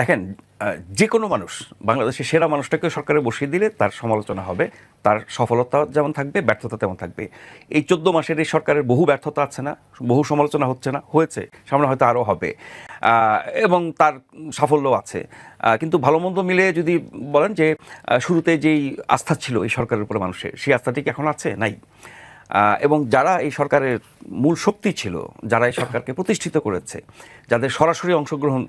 দেখেন যে কোনো মানুষ, বাংলাদেশের সেরা মানুষটাকে সরকারে বসিয়ে দিলে তার সমালোচনা হবে, তার সফলতা যেমন থাকবে, ব্যর্থতা তেমন থাকবে। এই চোদ্দ মাসের এই সরকারের বহু ব্যর্থতা আছে না, বহু সমালোচনা হচ্ছে না, হয়েছে, সামনে হয়তো আরও হবে। এবং তার সাফল্য আছে। কিন্তু ভালো মন্দ মিলে যদি বলেন যে শুরুতে যেই আস্থা ছিল এই সরকারের উপরে মানুষের, সেই আস্থাটি কি এখন আছে? নাই। এবং যারা এই সরকারের মূল শক্তি ছিল, যারা এই সরকারকে প্রতিষ্ঠিত করেছে, যাদের সরাসরি অংশগ্রহণ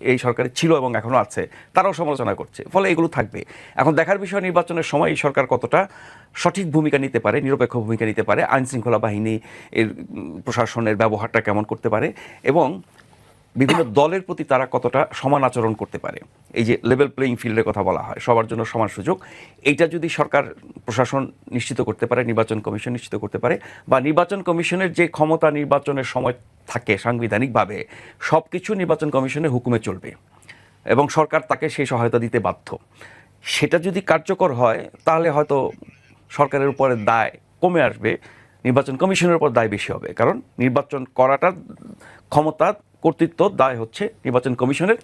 এই সরকারে ছিল এবং এখনও আছে, তারাও সমালোচনা করছে, ফলে এগুলো থাকবে। এখন দেখার বিষয়, নির্বাচনের সময় এই সরকার কতটা সঠিক ভূমিকা নিতে পারে, নিরপেক্ষ ভূমিকা নিতে পারে, আইনশৃঙ্খলা বাহিনী এর প্রশাসনের ব্যবহারটা কেমন করতে পারে এবং বিভিন্ন দলের প্রতি তারা কতটা সমান আচরণ করতে পারে। এই যে লেভেল প্লেইং ফিল্ডের কথা বলা হয়, সবার জন্য সমান সুযোগ। এইটা যদি সরকার, প্রশাসন নিশ্চিত করতে পারে, নির্বাচন কমিশন নিশ্চিত করতে পারে বা নির্বাচন কমিশনের যে ক্ষমতা নির্বাচনের সময় থাকে সাংবিধানিকভাবে সব কিছু নির্বাচন কমিশনের হুকুমে চলবে এবং সরকার তাকে সেই সহায়তা দিতে বাধ্য। সেটা যদি কার্যকর হয়, তাহলে হয়তো সরকারের উপরে দায় কমে আসবে, নির্বাচন কমিশনের উপর দায় বেশি হবে। কারণ নির্বাচন করাটার ক্ষমতা কর্তৃত্ব দায় হচ্ছে নির্বাচন কমিশনের।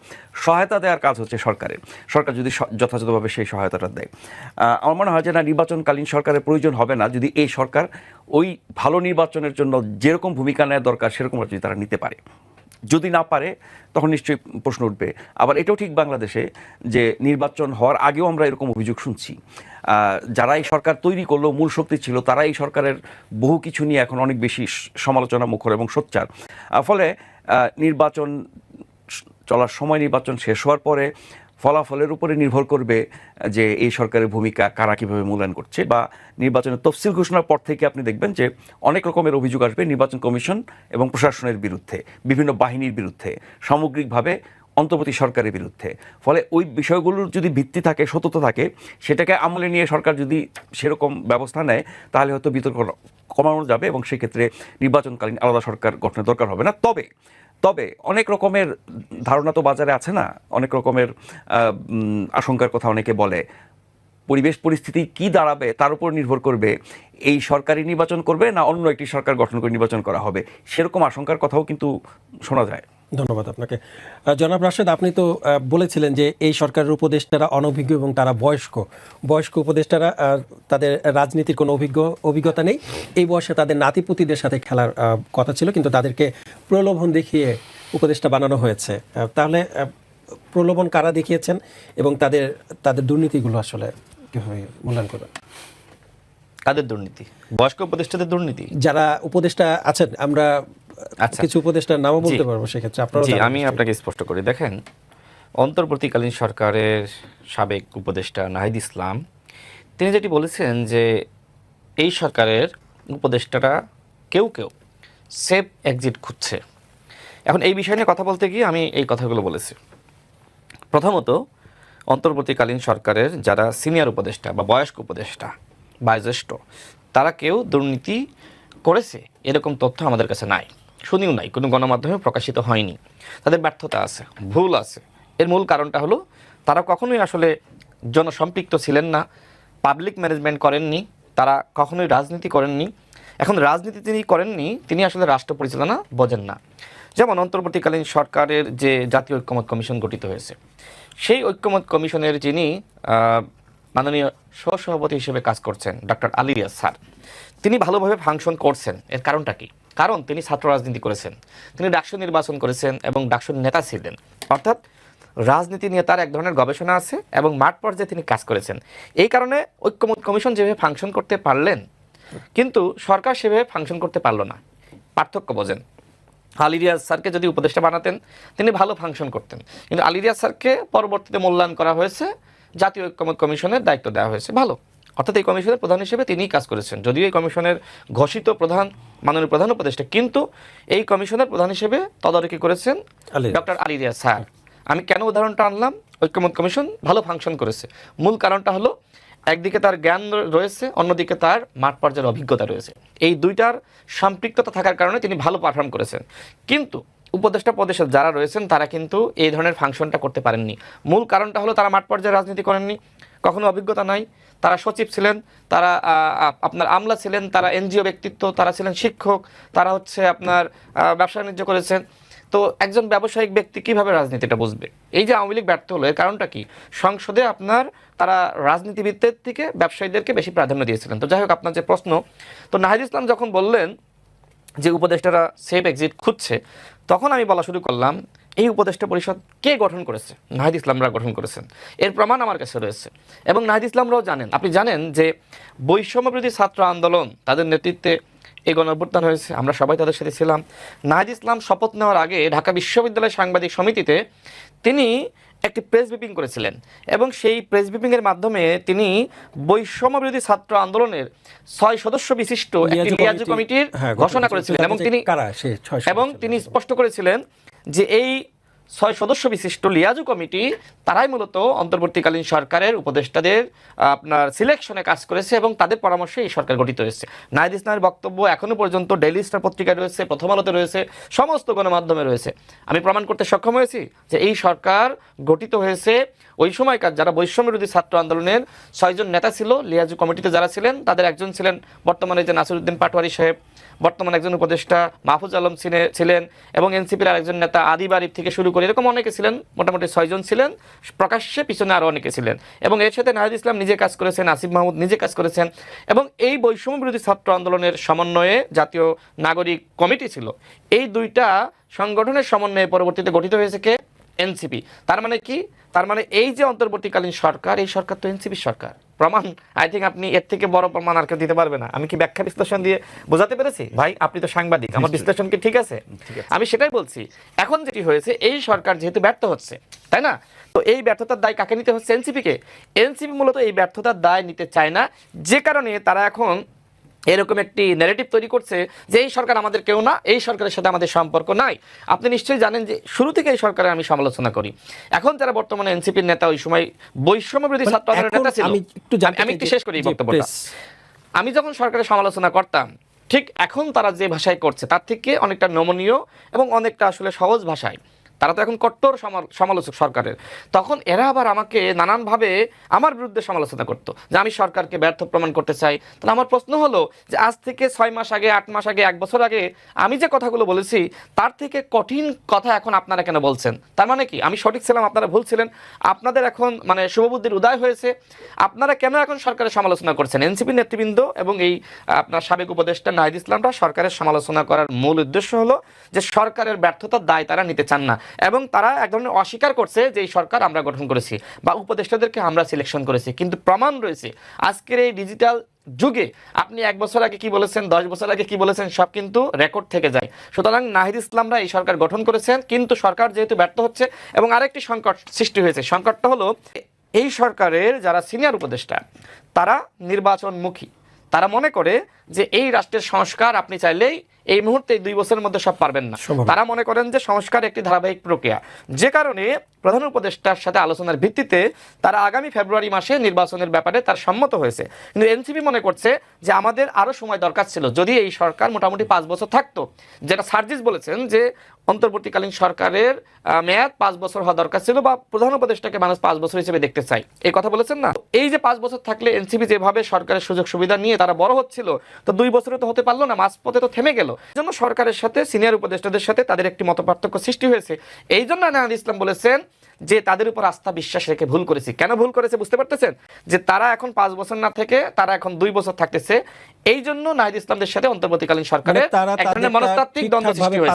সহায়তা দেওয়ার কাজ হচ্ছে সরকারের। সরকার যদি যথাযথভাবে সেই সহায়তাটা দেয়। আমার মনে হয় যে না, নির্বাচনকালীন সরকারের প্রয়োজন হবে না যদি এই সরকার ওই ভালো নির্বাচনের জন্য যেরকম ভূমিকা নেওয়া দরকার, সেরকম যদি তারা নিতে পারে। যদি না পারে, তখন নিশ্চয়ই প্রশ্ন উঠবে। আবার এটাও ঠিক বাংলাদেশে যে নির্বাচন হওয়ার আগেও আমরা এরকম অভিযোগ শুনছি। যারা এই সরকার তৈরি করল মূল শক্তি ছিল, তারা এই সরকারের বহু কিছু নিয়ে এখন অনেক বেশি সমালোচনা মুখর এবং সোচ্চার। ফলে নির্বাচন চলার সময় নির্বাচন শেষ হওয়ার পরে ফলাফলের উপরে নির্ভর করবে যে এই সরকারের ভূমিকা কারা কীভাবে মূল্যায়ন করছে বা নির্বাচনের তফসিল ঘোষণার পর থেকে আপনি দেখবেন যে অনেক রকমের অভিযোগ আসবে নির্বাচন কমিশন এবং প্রশাসনের বিরুদ্ধে, বিভিন্ন বাহিনীর বিরুদ্ধে, সামগ্রিকভাবে অন্তর্বর্তী সরকারের বিরুদ্ধে। ফলে ওই বিষয়গুলোর যদি ভিত্তি থাকে, সততা থাকে, সেটাকে আমলে নিয়ে সরকার যদি সেরকম ব্যবস্থা নেয়, তাহলে হয়তো বিতর্ক কমানো যাবে এবং সেক্ষেত্রে নির্বাচনকালীন আলাদা সরকার গঠনের দরকার হবে না। তবে তবে অনেক রকমের ধারণা তো বাজারে আছে না? অনেক রকমের আশঙ্কার কথা অনেকে বলে। পরিবেশ পরিস্থিতি কি দাঁড়াবে তার উপর নির্ভর করবে। এই সরকারি নির্বাচন করবে না অন্য একটি সরকার গঠন করে নির্বাচন করা হবে? সেরকম আশঙ্কার কথাও কিন্তু শোনা যায়। ধন্যবাদ আপনাকে। জনাব রাশেদ আপনি তো বলেছিলেন যে এই সরকারের উপদেষ্টারা অনভিজ্ঞ এবং তারা বয়স্ক। বয়স্ক উপদেষ্টারা তাদের রাজনীতির কোনো অভিজ্ঞ অভিজ্ঞতা নেই। এই বয়সে তাদের নাতিপুতিদের সাথে খেলার কথা ছিল কিন্তু তাদেরকে প্রলোভন দেখিয়ে উপদেষ্টা বানানো হয়েছে। তাহলে প্রলোভন কারা দেখিয়েছেন এবং তাদের তাদের দুর্নীতিগুলো আসলে কীভাবে মূল্যায়ন করবেন? কাদের দুর্নীতি? বয়স্ক উপদেষ্টাদের দুর্নীতি? যারা উপদেষ্টা আছেন আমরা। কিছু উপদেষ্টার নামও বলতে। পারব সেক্ষেত্রে আপনারা জি আমি আপনাকে স্পষ্ট করি। দেখেন অন্তর্বর্তীকালীন সরকারের সাবেক উপদেষ্টা নাহিদ ইসলাম তিনি যেটি বলেছেন যে এই সরকারের উপদেষ্টারা কেউ কেউ সেফ এক্সিট খুঁজছে। এখন এই বিষয় নিয়ে কথা বলতে গিয়ে আমি এই কথাগুলো বলেছি। প্রথমত অন্তর্বর্তীকালীন সরকারের যারা সিনিয়র উপদেষ্টা বা বয়স্ক উপদেষ্টা বা জ্যেষ্ঠ তারা কেউ দুর্নীতি করেছে এরকম তথ্য আমাদের কাছে নাই। শুনিও নাই, কোনো গণমাধ্যমে প্রকাশিত হয়নি। তাদের ব্যর্থতা আছে, ভুল আছে। এর মূল কারণটা হলো, তারা কখনোই আসলে জনসম্পৃক্ত ছিলেন না, পাবলিক ম্যানেজমেন্ট করেননি, তারা কখনোই রাজনীতি করেননি। এখন রাজনীতি তিনি করেননি, তিনি আসলে রাষ্ট্র পরিচালনা বোঝেন না। যেমন অন্তর্বর্তীকালীন সরকারের যে জাতীয় ঐক্যমত কমিশন গঠিত হয়েছে, সেই ঐক্যমত কমিশনের যিনি মাননীয় সহসভাপতি হিসেবে কাজ করছেন, ডক্টর আলী রিয়াজ স্যার, তিনি ভালোভাবে ফাংশন করছেন। এর কারণটা কি? কারণ তিনি ছাত্র রাজনীতি করেছেন। তিনি ডাকসু নির্বাচন করেছেন এবং ডাকসুর নেতা ছিলেন অর্থাৎ রাজনীতি নিয়ে তার এক ধরনের গবেষণা আছে এবং মাঠ পর্যায়ে তিনি কাজ করেছেন। এই কারণে ঐক্যমত কমিশন যেভাবে ফাংশন করতে পারলেন, কিন্তু সরকার সেভাবে ফাংশন করতে পারল না। পার্থক্য বোঝেন। আলিরিয়াজ স্যারকে যদি উপদেষ্টা বানাতেন, তিনি ভালো ফাংশন করতেন। কিন্তু আলিরিয়াজ স্যারকে পরবর্তীতে মূল্যায়ন করা হয়েছে। জাতীয় ঐক্যমত কমিশনের দায়িত্ব দেওয়া হয়েছে। ভালো। অর্থাৎ এই কমিশনের প্রধান হিসেবে তিনিই কাজ করেছেন। যদিও এই কমিশনের ঘোষিত প্রধান মাননীয় প্রধান উপদেষ্টা কিন্তু এই কমিশনের প্রধান হিসেবে তদারকি করেছেন ডক্টর আলী। Doctor sir. আমি কেন উদাহরণটা আনলাম? ঐক্যমত কমিশন ভালো ফাংশন করেছে। মূল কারণটা হলো একদিকে তার জ্ঞান রয়েছে অন্যদিকে তার মাঠ পর্যায়ের অভিজ্ঞতা রয়েছে। এই দুইটার সম্পৃক্ততা থাকার কারণে তিনি ভালো পারফর্ম করেছেন। কিন্তু উপদেষ্টা প্রদেশে যারা রয়েছেন তারা কিন্তু এই ধরনের ফাংশনটা করতে পারেননি। মূল কারণটা হলো তারা মাঠ পর্যায়ে রাজনীতি করেননি। কখনো অভিজ্ঞতা নাই। তারা সচিব ছিলেন, তারা আপনার আমলা ছিলেন, তারা এনজিও ব্যক্তিত্ব, তারা ছিলেন শিক্ষক, তারা হচ্ছে আপনার ব্যবসা বাণিজ্য করেছেন। তো একজন ব্যবসায়িক ব্যক্তি কীভাবে রাজনীতিটা বুঝবে? এই যে আওয়ামী লীগ ব্যর্থ হলো, এর কারণটা কি? সংসদে আপনার, তারা রাজনীতিবিদদের থেকে ব্যবসায়ীদেরকে বেশি প্রাধান্য দিয়েছিলেন। তো যাই হোক, আপনার যে প্রশ্ন, তো নাহিদ ইসলাম যখন বললেন যে উপদেষ্টারা সেফ এক্সিট খুঁজছে, তখন আমি বলা শুরু করলাম এই উপদেষ্টা পরিষদ কে গঠন করেছে? নাহিদ ইসলামরা গঠন করেছেন। এর প্রমাণ আমার কাছে রয়েছে। এবং নাহিদ ইসলামরাও জানেন আপনি জানেন যে বৈষম্যবিরোধী ছাত্র আন্দোলন তাদের নেতৃত্বে এই গণঅভ্যুত্থান হয়েছে আমরা সবাই তাদের সাথে ছিলাম। নাহিদ ইসলাম শপথ নেওয়ার আগে ঢাকা বিশ্ববিদ্যালয় সাংবাদিক সমিতিতে তিনি একটি প্রেস ব্রিফিং করেছিলেন এবং সেই প্রেস ব্রিফিংয়ের মাধ্যমে তিনি বৈষম্যবিরোধী ছাত্র আন্দোলনের ছয় সদস্য বিশিষ্ট একটি কমিটির হ্যাঁ, ঘোষণা করেছিলেন। এবং তিনি এবং তিনি স্পষ্ট করেছিলেন যে এই ছয় সদস্য বিশিষ্ট লিয়াজু কমিটি, তারাই মূলত অন্তর্বর্তীকালীন সরকারের উপদেষ্টাদের, আপনার সিলেকশনে কাজ করেছে এবং তাদের পরামর্শে এই সরকার গঠিত হয়েছে। নাহিদ ইসলামের বক্তব্য এখনও পর্যন্ত ডেইলি স্টার পত্রিকায় রয়েছে, প্রথম আলোতে রয়েছে, সমস্ত গণমাধ্যমে রয়েছে। আমি প্রমাণ করতে সক্ষম হয়েছি যে এই সরকার গঠিত হয়েছে ওই সময়কার যারা বৈষম্যবিরোধী ছাত্র আন্দোলনের ছয়জন নেতা ছিল, লিয়াজু কমিটিতে যারা ছিলেন, তাদের একজন ছিলেন বর্তমানে যে নাসিরুদ্দিন পাটোয়ারি সাহেব। বর্তমান একজন উপদেষ্টা মাহফুজ আলম ছিলেন এবং এনসিপির আরেকজন নেতা আদি বারিফ থেকে শুরু করে এরকম অনেকে ছিলেন, মোটামুটি ছয়জন ছিলেন, প্রকাশ্যে পিছনে আরও অনেকে ছিলেন। এবং এর সাথে নাহিদ ইসলাম নিজে কাজ করেছেন, আসিফ মাহমুদ নিজে কাজ করেছেন এবং এই বৈষম্য বিরোধী ছাত্র আন্দোলনের সমন্বয়ে জাতীয় নাগরিক কমিটি ছিল। এই দুইটা সংগঠনের সমন্বয়ে পরবর্তীতে গঠিত হয়েছে কে? এনসিপি। তার মানে কি? তার মানে এই যে অন্তর্বর্তীকালীন সরকার এই সরকার তো এনসিপি সরকার। প্রমাণ আই থিঙ্ক আপনি এর থেকে বড় প্রমাণ আর কেউ দিতে পারবে না। আমি কি ব্যাখ্যা বিশ্লেষণ দিয়ে বোঝাতে পেরেছি? ভাই আপনি তো সাংবাদিক আমার বিশ্লেষণ কি ঠিক আছে। আমি সেটাই বলছি এখন যেটি হয়েছে এই সরকার যেহেতু ব্যর্থ হচ্ছে তাই না? তো এই ব্যর্থতার দায় কাকে নিতে হচ্ছে? এনসিপিকে। এনসিপি মূলত এই ব্যর্থতার দায় নিতে চায় না যে কারণে তারা এখন এরকম একটি ন্যারেটিভ তৈরি করছে যে এই সরকার আমাদের কেউ না এই সরকারের সাথে আমাদের সম্পর্ক নাই। আপনি নিশ্চয়ই জানেন যে শুরু থেকে এই সরকারের আমি সমালোচনা করি। এখন যারা বর্তমানে এনসিপির নেতা ওই সময় বৈষম্য বিরোধী মানে ছাত্র আন্দোলনের নেতা ছিল। আমি একটু জানতে আমি একটু শেষ করি বক্তব্যটা। আমি যখন সরকারের সমালোচনা করতাম ঠিক এখন তারা যে ভাষায় করছে তার থেকে অনেকটা নমনীয় এবং অনেকটা আসলে সহজ ভাষায়। তারা তো এখন কট্টর সমাল- সমালোচক সরকারের। তখন এরা আবার আমাকে নানানভাবে আমার বিরুদ্ধে সমালোচনা করতো, যে আমি সরকারকে ব্যর্থ প্রমাণ করতে চাই। তাহলে আমার প্রশ্ন হলো যে আজ থেকে ছয় মাস আগে, আট মাস আগে, এক বছর আগে আমি যে কথাগুলো বলেছি, তার থেকে কঠিন কথা এখন আপনারা কেন বলছেন? তার মানে কি? আমি সঠিক ছিলাম, আপনারা ভুল ছিলেন। আপনাদের এখন মানে শুভবুদ্ধির উদয় হয়েছে। আপনারা কেন এখন সরকারের সমালোচনা করছেন? এনসিপি নেতৃবৃন্দ এবং এই আপনার সাবেক উপদেষ্টা নাহিদ ইসলামরা সরকারের সমালোচনা করার মূল উদ্দেশ্য হলো যে সরকারের ব্যর্থতার দায় তারা নিতে চান না। এবং তারা এক ধরনের অস্বীকার করছে যে এই সরকার আমরা গঠন করেছি বা উপদেষ্টাদেরকে আমরা সিলেকশন করেছি। কিন্তু প্রমাণ রয়েছে, আজকের এই ডিজিটাল যুগে আপনি এক বছর আগে কি বলেছেন, দশ বছর আগে কি বলেছেন, সব কিন্তু রেকর্ড থেকে যায়। সুতরাং নাহিদ ইসলামরা এই সরকার গঠন করেছেন, কিন্তু সরকার যেহেতু ব্যর্থ হচ্ছে এবং আরেকটি সংকট সৃষ্টি হয়েছে, সংকটটা হলো এই সরকারের যারা সিনিয়র উপদেষ্টা, তারা নির্বাচনমুখী। তারা মনে করে যে এই রাষ্ট্রের সংস্কার আপনি চাইলেই এই মুহূর্তে দুই বছরের মধ্যে সব পারবেন না। তারা মনে করেন যে সংস্কার একটি ধারাবাহিক প্রক্রিয়া। যে কারণে প্রধান উপদেষ্টার সাথে আলোচনার ভিত্তিতে তারা আগামী ফেব্রুয়ারি মাসে নির্বাচনের ব্যাপারে তার সম্মত হয়েছে। কিন্তু এনসিপি মনে করছে যে আমাদের আরও সময় দরকার ছিল। যদি এই সরকার মোটামুটি পাঁচ বছর থাকতো যেটা সার্জিস বলেছেন যে অন্তর্বর্তীকালীন সরকারের মেয়াদ পাঁচ বছর হওয়া দরকার ছিল বা প্রধান উপদেষ্টাকে মানুষ পাঁচ বছর হিসেবে দেখতে চাই এই কথা বলেছেন না? এই যে পাঁচ বছর থাকলে এনসিপি যেভাবে সরকারের সুযোগ সুবিধা নিয়ে তারা বড় হচ্ছিল তো দুই বছরে তো হতে পারল না মাঝপথে তো থেমে গেল। জন্য সরকারের সাথে সিনিয়র উপদেষ্টাদের সাথে তাদের একটি মত পার্থক্য সৃষ্টি হয়েছে। এই জন্য নায়াদ ইসলাম বলেছেন যে তাদের উপর আস্থা বিশ্বাস রেখে ভুল করেছি। কেন ভুল করেছে বুঝতে পারতেছেন? যে তারা এখন পাঁচ বছর না থেকে তারা এখন দুই বছর থাকতেছে। এই জন্য নাহিদ ইসলামদের সাথে অন্তর্বর্তীকালীন সরকারের মানে মনস্তাত্ত্বিক দ্বন্দ্ব সৃষ্টি হয়েছে।